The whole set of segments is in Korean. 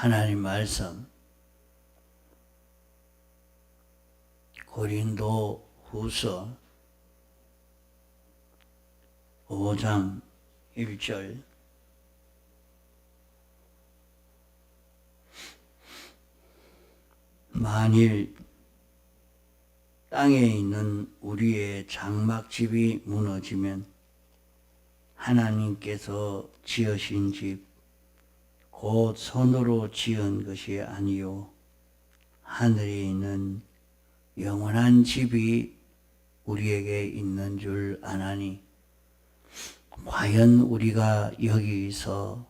하나님 말씀. 고린도 후서 5장 1절. 만일 땅에 있는 우리의 장막집이 무너지면 하나님께서 지으신 집, 곧 손으로 지은 것이 아니요. 하늘에 있는 영원한 집이 우리에게 있는 줄 아나니 과연 우리가 여기서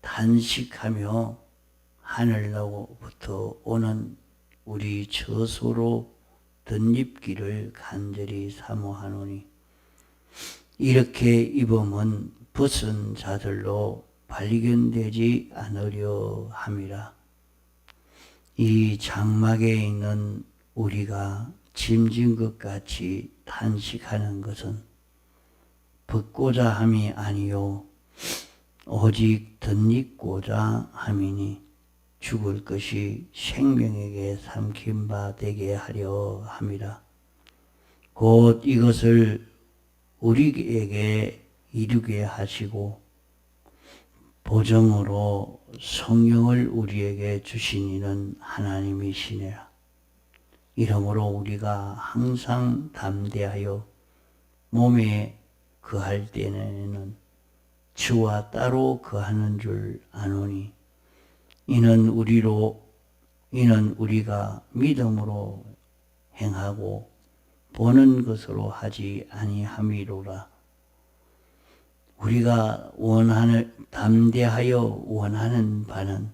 단식하며 하늘로부터 오는 우리 저소로 덧입기를 간절히 사모하노니 이렇게 입으면 벗은 자들로 발견되지 않으려 함이라. 이 장막에 있는 우리가 짐진 것 같이 탄식하는 것은 벗고자 함이 아니요 오직 덧입고자 함이니 죽을 것이 생명에게 삼킨 바 되게 하려 함이라. 곧 이것을 우리에게 이루게 하시고 보정으로 성령을 우리에게 주시니는 하나님이시니라. 이러므로 우리가 항상 담대하여 몸에 거할 때에는 주와 따로 거하는 줄 아노니 이는 우리로 이는 우리가 믿음으로 행하고 보는 것으로 하지 아니함이로라. 우리가 원하는 담대하여 원하는 바는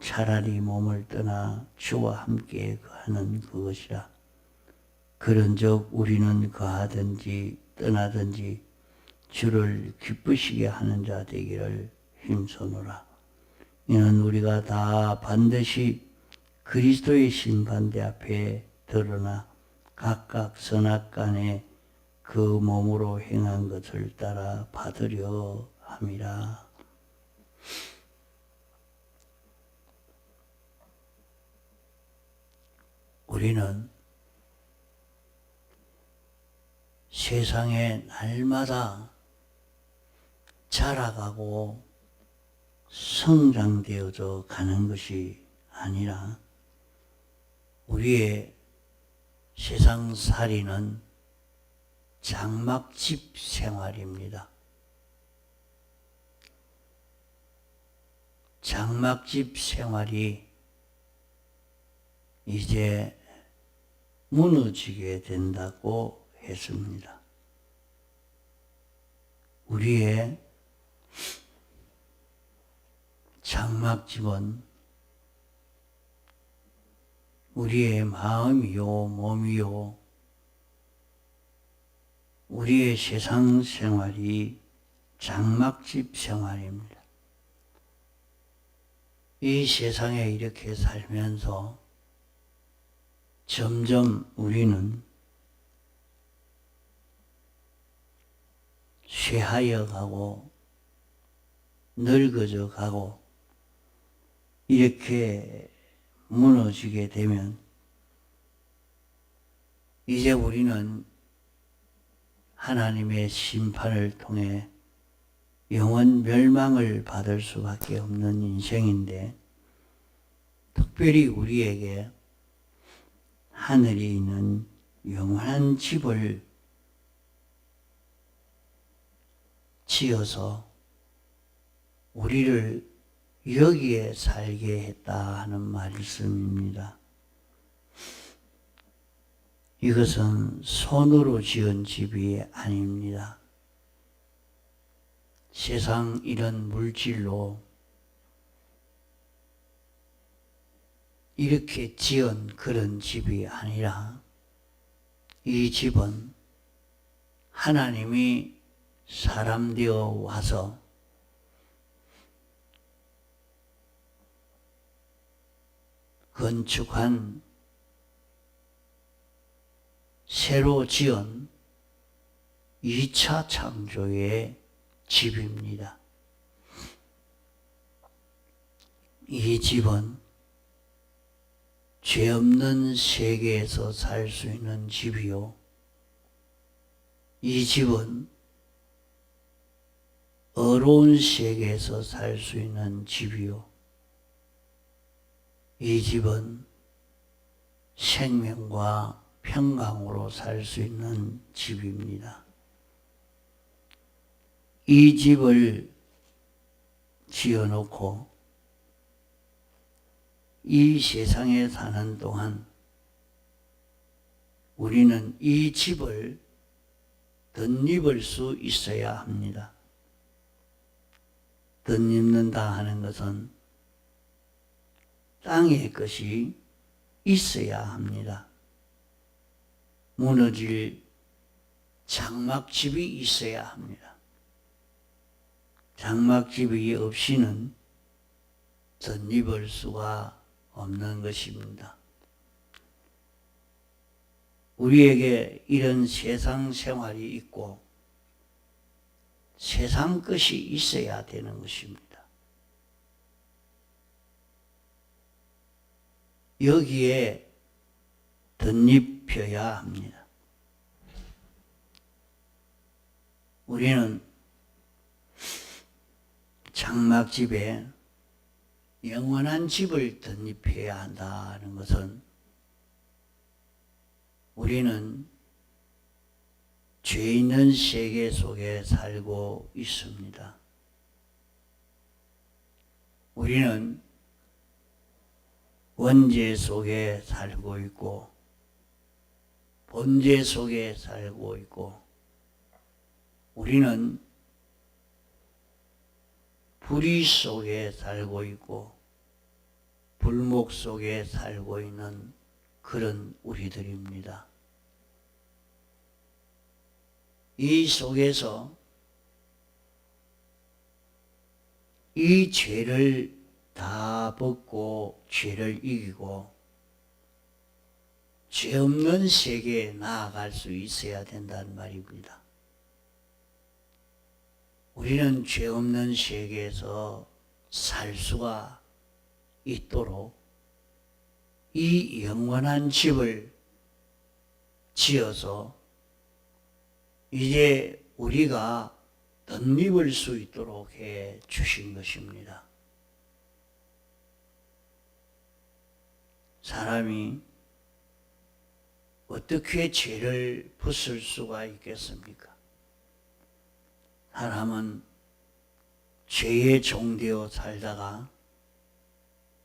차라리 몸을 떠나 주와 함께 거하는 그것이라. 그런즉 우리는 거하든지 떠나든지 주를 기쁘시게 하는 자 되기를 힘써노라. 이는 우리가 다 반드시 그리스도의 심판대 앞에 드러나 각각 선악 간에 그 몸으로 행한 것을 따라 받으려 함이라. 우리는 세상에 날마다 자라가고 성장되어져 가는 것이 아니라 우리의 세상 살이는 장막집 생활입니다. 장막집 생활이 이제 무너지게 된다고 했습니다. 우리의 장막집은 우리의 마음이요, 몸이요, 우리의 세상 생활이 장막집 생활입니다. 이 세상에 이렇게 살면서 점점 우리는 쇠하여 가고 늙어져 가고 이렇게 무너지게 되면 이제 우리는 하나님의 심판을 통해 영원 멸망을 받을 수밖에 없는 인생인데 특별히 우리에게 하늘에 있는 영원한 집을 지어서 우리를 여기에 살게 했다 하는 말씀입니다. 이것은 손으로 지은 집이 아닙니다. 세상 이런 물질로 이렇게 지은 그런 집이 아니라 이 집은 하나님이 사람 되어 와서 건축한 새로 지은 2차 창조의 집입니다. 이 집은 죄 없는 세계에서 살 수 있는 집이요. 이 집은 어려운 세계에서 살 수 있는 집이요. 이 집은 생명과 평강으로 살 수 있는 집입니다. 이 집을 지어놓고 이 세상에 사는 동안 우리는 이 집을 덧입을 수 있어야 합니다. 덧입는다 하는 것은 땅의 것이 있어야 합니다. 무너질 장막집이 있어야 합니다. 장막집이 없이는 덧입을 수가 없는 것입니다. 우리에게 이런 세상 생활이 있고 세상 것이 있어야 되는 것입니다. 여기에 덧입혀야 합니다. 우리는 장막집에 영원한 집을 덧입혀야 한다는 것은 우리는 죄 있는 세계 속에 살고 있습니다. 우리는 원죄 속에 살고 있고 본죄 속에 살고 있고 우리는 불의 속에 살고 있고 불목 속에 살고 있는 그런 우리들입니다. 이 속에서 이 죄를 다 벗고 죄를 이기고 죄 없는 세계에 나아갈 수 있어야 된다는 말입니다. 우리는 죄 없는 세계에서 살 수가 있도록 이 영원한 집을 지어서 이제 우리가 덧입을 수 있도록 해 주신 것입니다. 사람이 어떻게 죄를 벗을 수가 있겠습니까? 사람은 죄의 종되어 살다가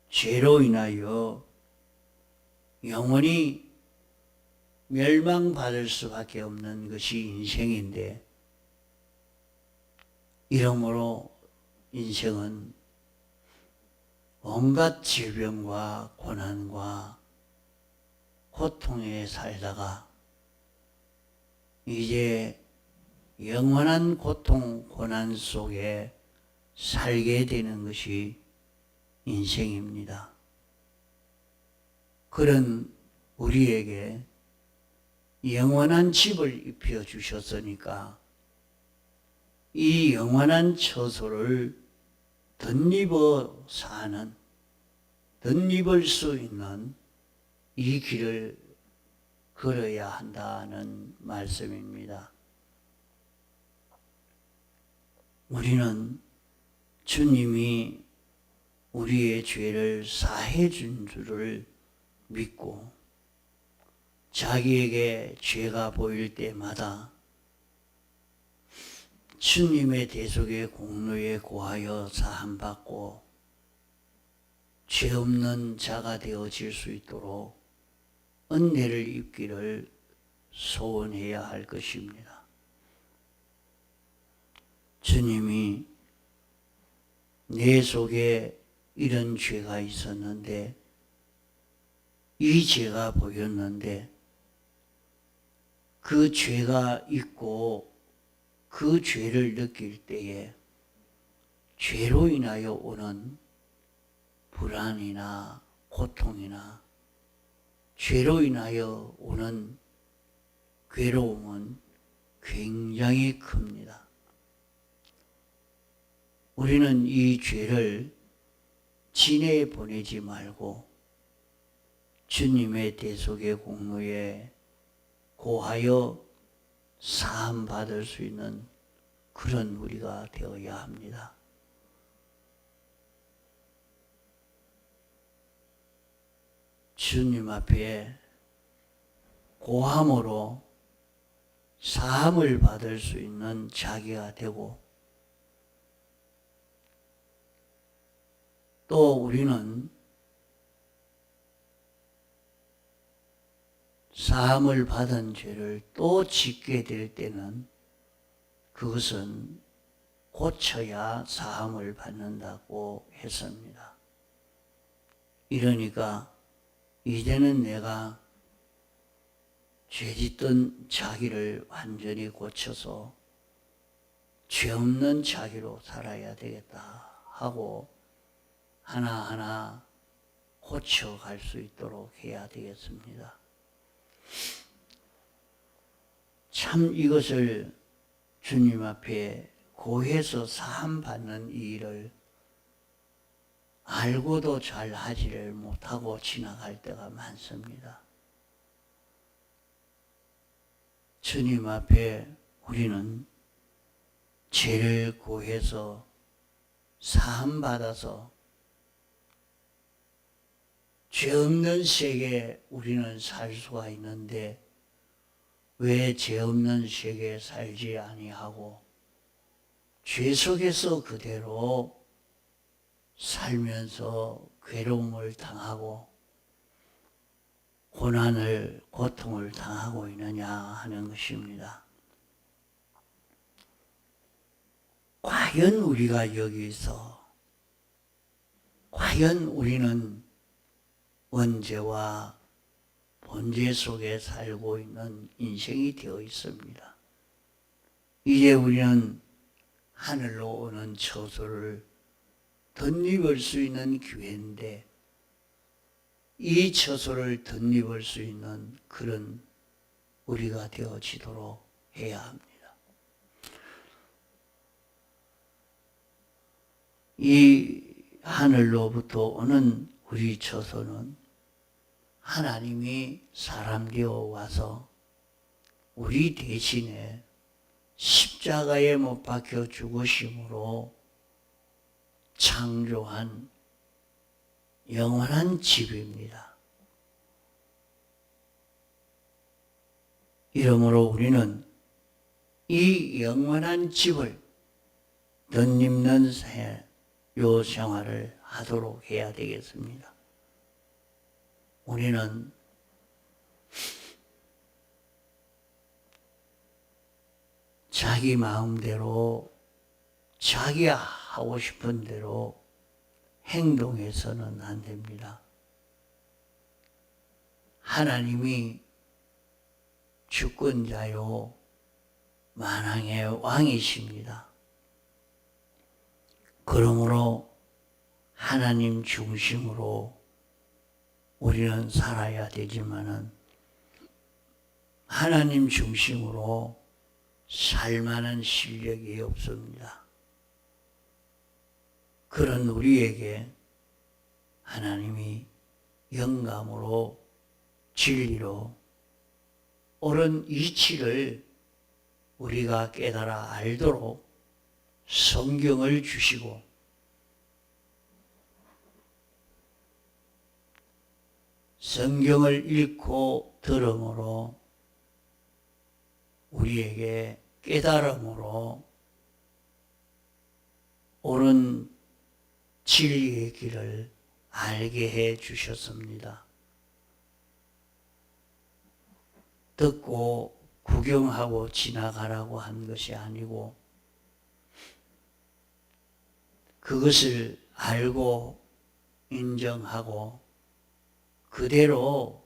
죄로 인하여 영원히 멸망받을 수밖에 없는 것이 인생인데 이러므로 인생은 온갖 질병과 고난과 고통에 살다가 이제 영원한 고통, 고난 속에 살게 되는 것이 인생입니다. 그런 우리에게 영원한 집을 입혀 주셨으니까 이 영원한 처소를 덧입어 사는 덧입을 수 있는 이 길을 걸어야 한다는 말씀입니다. 우리는 주님이 우리의 죄를 사해 준 줄을 믿고 자기에게 죄가 보일 때마다 주님의 대속의 공로에 고하여 사함받고 죄 없는 자가 되어질 수 있도록 은혜를 입기를 소원해야 할 것입니다. 주님이 내 속에 이런 죄가 있었는데 이 죄가 보였는데 그 죄가 있고 그 죄를 느낄 때에 죄로 인하여 오는 불안이나 고통이나 죄로 인하여 오는 괴로움은 굉장히 큽니다. 우리는 이 죄를 진에 보내지 말고 주님의 대속의 공로에 고하여 사함 받을 수 있는 그런 우리가 되어야 합니다. 주님 앞에 고함으로 사함을 받을 수 있는 자기가 되고 또 우리는 사함을 받은 죄를 또 짓게 될 때는 그것은 고쳐야 사함을 받는다고 했습니다. 이러니까 이제는 내가 죄 짓던 자기를 완전히 고쳐서 죄 없는 자기로 살아야 되겠다 하고 하나하나 고쳐갈 수 있도록 해야 되겠습니다. 참 이것을 주님 앞에 고해서 사함 받는 이 일을 알고도 잘 하지를 못하고 지나갈 때가 많습니다. 주님 앞에 우리는 죄를 고해서 사함 받아서 죄 없는 세계 우리는 살 수가 있는데 왜 죄 없는 세계에 살지 아니하고 죄 속에서 그대로 살면서 괴로움을 당하고 고난을 고통을 당하고 있느냐 하는 것입니다. 과연 우리가 여기서 과연 우리는 원죄와 본죄 속에 살고 있는 인생이 되어 있습니다. 이제 우리는 하늘로 오는 처소를 덧입을 수 있는 기회인데 이 처소를 덧입을 수 있는 그런 우리가 되어지도록 해야 합니다. 이 하늘로부터 오는 우리 처소는 하나님이 사람 되어 와서 우리 대신에 십자가에 못 박혀 죽으심으로 창조한 영원한 집입니다. 이러므로 우리는 이 영원한 집을 덧입는 요 생활을 하도록 해야 되겠습니다. 우리는 자기 마음대로 자기 하고 싶은 대로 행동해서는 안 됩니다. 하나님이 주권 자요 만왕의 왕이십니다. 그러므로 하나님 중심으로 우리는 살아야 되지만은 하나님 중심으로 살만한 실력이 없습니다. 그런 우리에게 하나님이 영감으로 진리로 옳은 이치를 우리가 깨달아 알도록 성경을 주시고 성경을 읽고 들음으로 우리에게 깨달음으로 옳은 진리의 길을 알게 해 주셨습니다. 듣고 구경하고 지나가라고 한 것이 아니고 그것을 알고 인정하고 그대로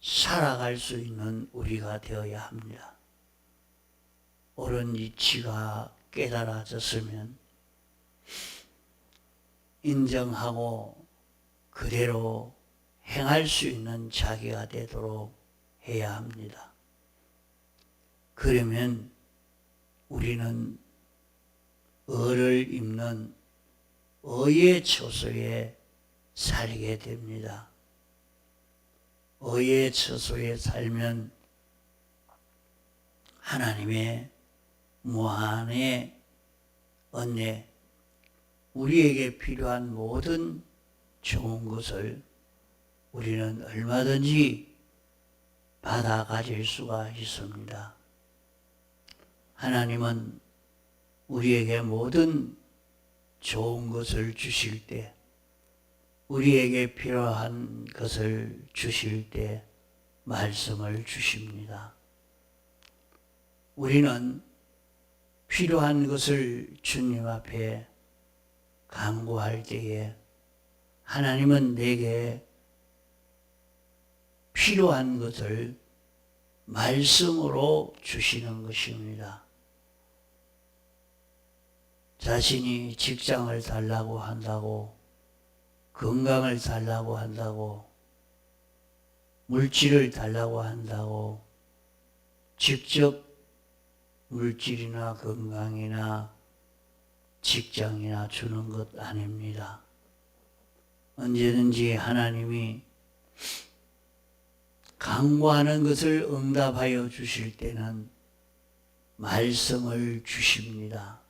살아갈 수 있는 우리가 되어야 합니다. 옳은 이치가 깨달아졌으면 인정하고 그대로 행할 수 있는 자기가 되도록 해야 합니다. 그러면 우리는 을을 입는 의의 처소에 살게 됩니다. 의의 처소에 살면 하나님의 무한의 은혜, 우리에게 필요한 모든 좋은 것을 우리는 얼마든지 받아 가질 수가 있습니다. 하나님은 우리에게 모든 좋은 것을 주실 때, 우리에게 필요한 것을 주실 때 말씀을 주십니다. 우리는 필요한 것을 주님 앞에 간구할 때에 하나님은 내게 필요한 것을 말씀으로 주시는 것입니다. 자신이 직장을 달라고 한다고, 건강을 달라고 한다고, 물질을 달라고 한다고, 직접 물질이나 건강이나 직장이나 주는 것 아닙니다. 언제든지 하나님이 강구하는 것을 응답하여 주실 때는 말씀을 주십니다.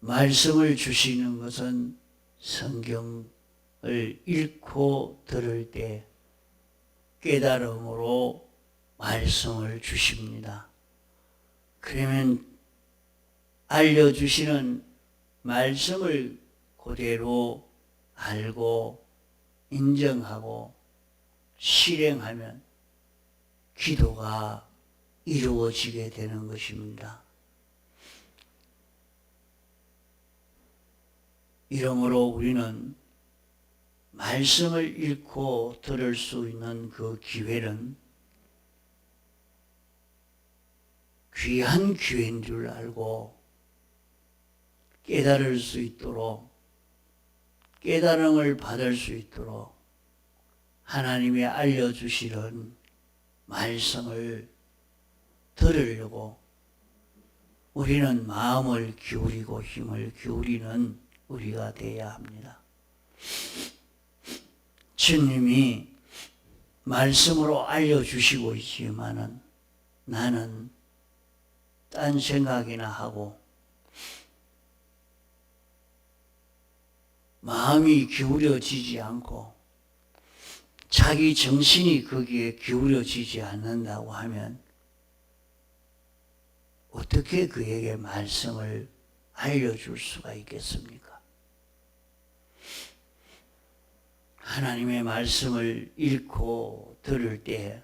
말씀을 주시는 것은 성경을 읽고 들을 때 깨달음으로 말씀을 주십니다. 그러면 알려주시는 말씀을 그대로 알고 인정하고 실행하면 기도가 이루어지게 되는 것입니다. 이러므로 우리는 말씀을 읽고 들을 수 있는 그 기회는 귀한 기회인 줄 알고 깨달을 수 있도록 깨달음을 받을 수 있도록 하나님이 알려주시는 말씀을 들으려고 우리는 마음을 기울이고 힘을 기울이는 우리가 되어야 합니다. 주님이 말씀으로 알려주시고 있지만은 나는 딴 생각이나 하고 마음이 기울여지지 않고 자기 정신이 거기에 기울여지지 않는다고 하면 어떻게 그에게 말씀을 알려줄 수가 있겠습니까? 하나님의 말씀을 읽고 들을 때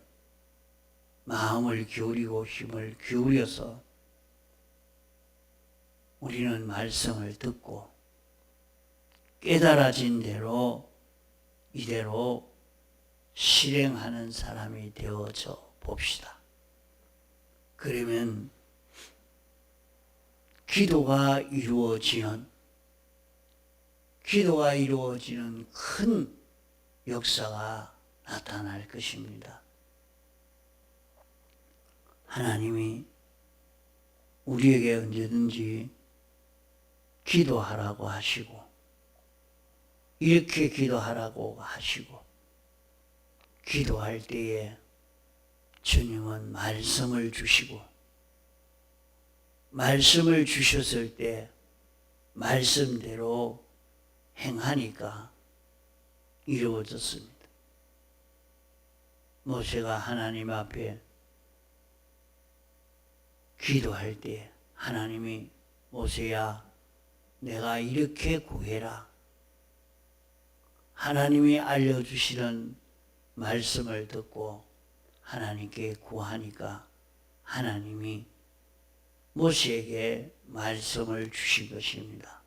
마음을 기울이고 힘을 기울여서 우리는 말씀을 듣고 깨달아진 대로 이대로 실행하는 사람이 되어져 봅시다. 그러면 기도가 이루어지는 기도가 이루어지는 큰 역사가 나타날 것입니다. 하나님이 우리에게 언제든지 기도하라고 하시고 이렇게 기도하라고 하시고 기도할 때에 주님은 말씀을 주시고 말씀을 주셨을 때 말씀대로 행하니까 이루어졌습니다. 모세가 하나님 앞에 기도할 때 하나님이 모세야 내가 이렇게 구해라. 하나님이 알려주시는 말씀을 듣고 하나님께 구하니까 하나님이 모세에게 말씀을 주신 것입니다.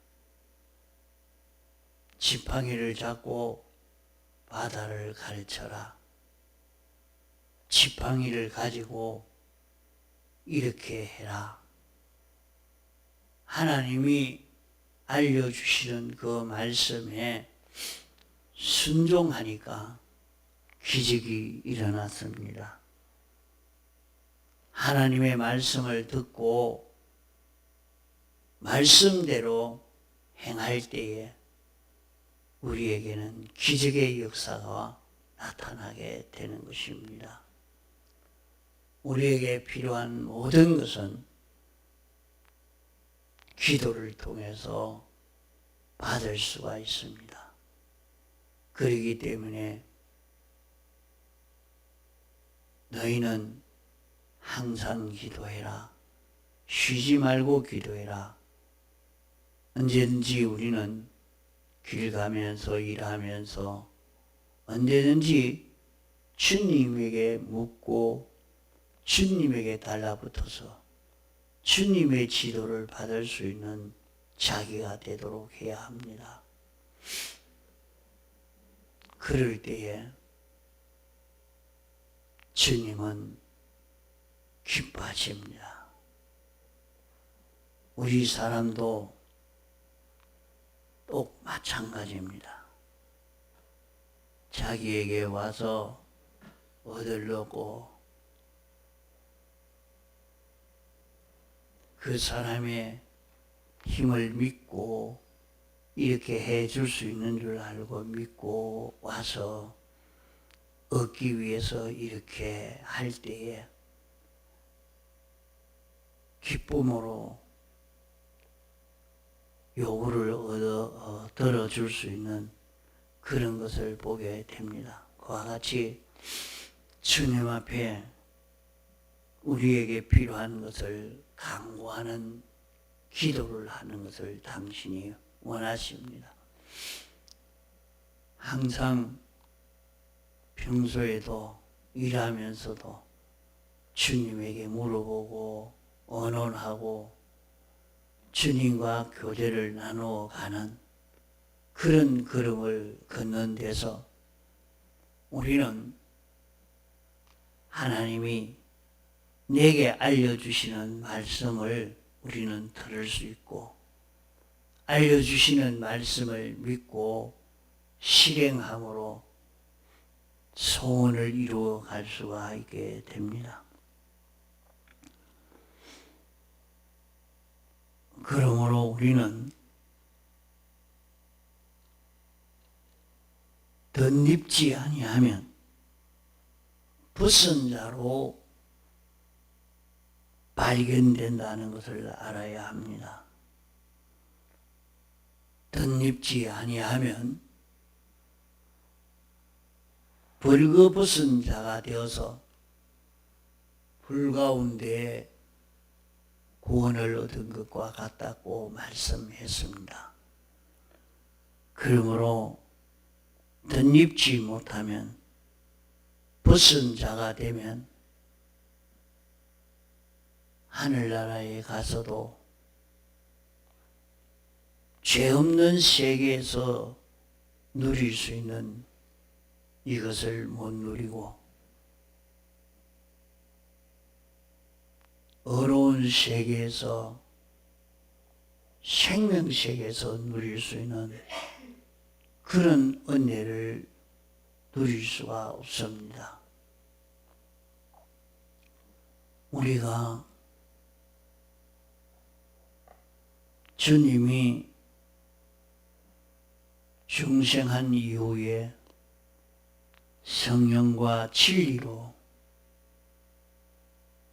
지팡이를 잡고 바다를 가르쳐라. 지팡이를 가지고 이렇게 해라. 하나님이 알려주시는 그 말씀에 순종하니까 기적이 일어났습니다. 하나님의 말씀을 듣고 말씀대로 행할 때에 우리에게는 기적의 역사가 나타나게 되는 것입니다. 우리에게 필요한 모든 것은 기도를 통해서 받을 수가 있습니다. 그러기 때문에 너희는 항상 기도해라. 쉬지 말고 기도해라. 언제든지 우리는 길 가면서 일하면서 언제든지 주님에게 묻고 주님에게 달라붙어서 주님의 지도를 받을 수 있는 자기가 되도록 해야 합니다. 그럴 때에 주님은 기뻐하십니다. 우리 사람도 똑 마찬가지입니다. 자기에게 와서 얻으려고 그 사람의 힘을 믿고 이렇게 해줄 수 있는 줄 알고 믿고 와서 얻기 위해서 이렇게 할 때에 기쁨으로 요구를 얻어 어, 들어줄 수 있는 그런 것을 보게 됩니다. 그와 같이 주님 앞에 우리에게 필요한 것을 강구하는 기도를 하는 것을 당신이 원하십니다. 항상 평소에도 일하면서도 주님에게 물어보고 언언하고 주님과 교제를 나누어 가는 그런 걸음을 걷는 데서 우리는 하나님이 내게 알려주시는 말씀을 우리는 들을 수 있고 알려주시는 말씀을 믿고 실행함으로 소원을 이루어 갈 수가 있게 됩니다. 그러므로 우리는 덧입지 아니하면 불선자로 발견된다는 것을 알아야 합니다. 덧입지 아니하면 벌거벗은 자가 되어서 불 가운데 구원을 얻은 것과 같다고 말씀했습니다. 그러므로 덧입지 못하면 벗은 자가 되면 하늘나라에 가서도 죄 없는 세계에서 누릴 수 있는 이것을 못 누리고 어려운 세계에서 생명 세계에서 누릴 수 있는 그런 은혜를 누릴 수가 없습니다. 우리가 주님이 중생한 이후에 성령과 진리로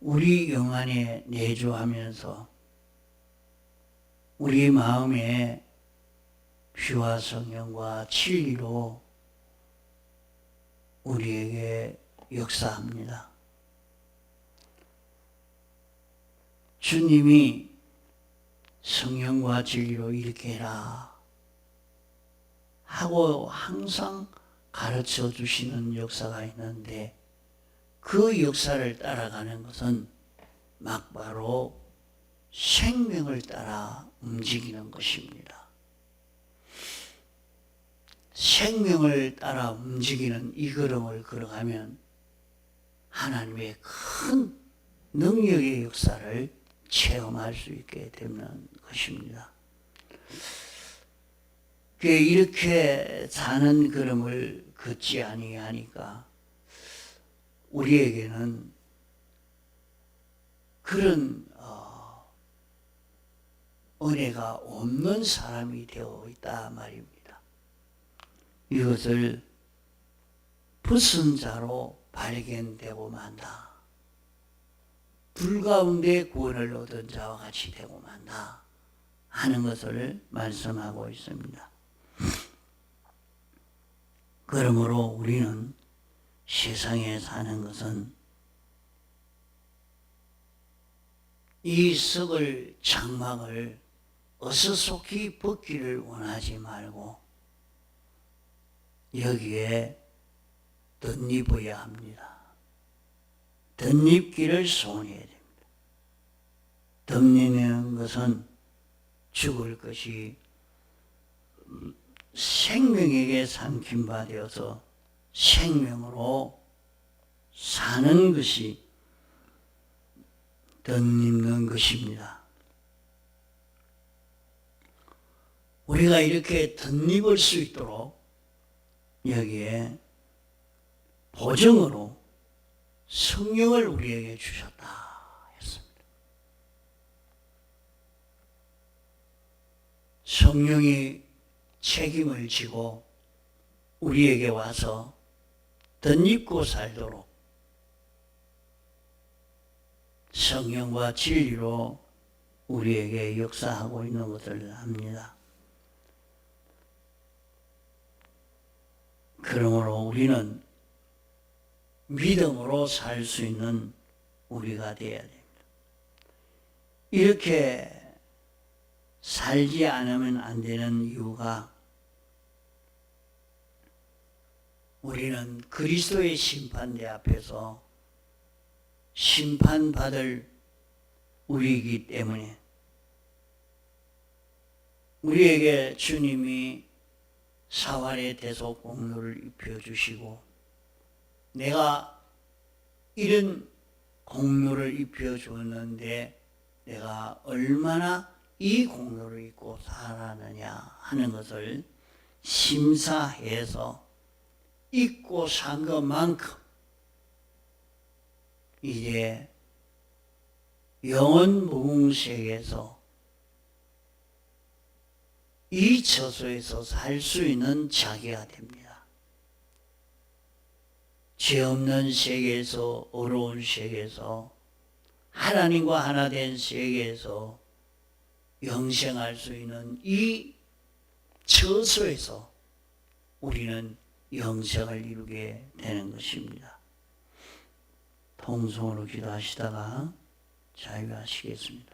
우리 영 안에 내주하면서 우리 마음에 피와 성령과 진리로 우리에게 역사합니다. 주님이 성령과 진리로 이렇게 해라 하고 항상 가르쳐 주시는 역사가 있는데 그 역사를 따라가는 것은 막바로 생명을 따라 움직이는 것입니다. 생명을 따라 움직이는 이 걸음을 걸어가면 하나님의 큰 능력의 역사를 체험할 수 있게 되는 것입니다. 이렇게 사는 걸음을 걷지 아니하니까 우리에게는 그런 어, 은혜가 없는 사람이 되어 있다 말입니다. 이것을 불순자로 발견되고 만다. 불 가운데 구원을 얻은 자와 같이 되고 만다. 하는 것을 말씀하고 있습니다. 그러므로 우리는 세상에 사는 것은 이 썩을 장막을 어서속히 벗기를 원하지 말고 여기에 덧입어야 합니다. 덧입기를 소원해야 됩니다. 덧입는 것은 죽을 것이 생명에게 삼킨 바 되어서 생명으로 사는 것이 덧입는 것입니다. 우리가 이렇게 덧입을 수 있도록 여기에 보정으로 성령을 우리에게 주셨다 했습니다. 성령이 책임을 지고 우리에게 와서 덧입고 살도록 성령과 진리로 우리에게 역사하고 있는 것을 압니다. 그러므로 우리는 믿음으로 살 수 있는 우리가 되어야 됩니다. 이렇게 살지 않으면 안 되는 이유가 우리는 그리스도의 심판대 앞에서 심판받을 우리이기 때문에 우리에게 주님이 사활의 대속 공로를 입혀주시고 내가 이런 공로를 입혀주었는데 내가 얼마나 이 공로를 입고 살았느냐 하는 것을 심사해서 잊고 산 것만큼 이제 영원 무궁세에서 이 처소에서 살 수 있는 자기가 됩니다. 죄 없는 세계에서 어려운 세계에서 하나님과 하나 된 세계에서 영생할 수 있는 이 처소에서 우리는 영생을 이루게 되는 것입니다. 통성으로 기도하시다가 자유하시겠습니다.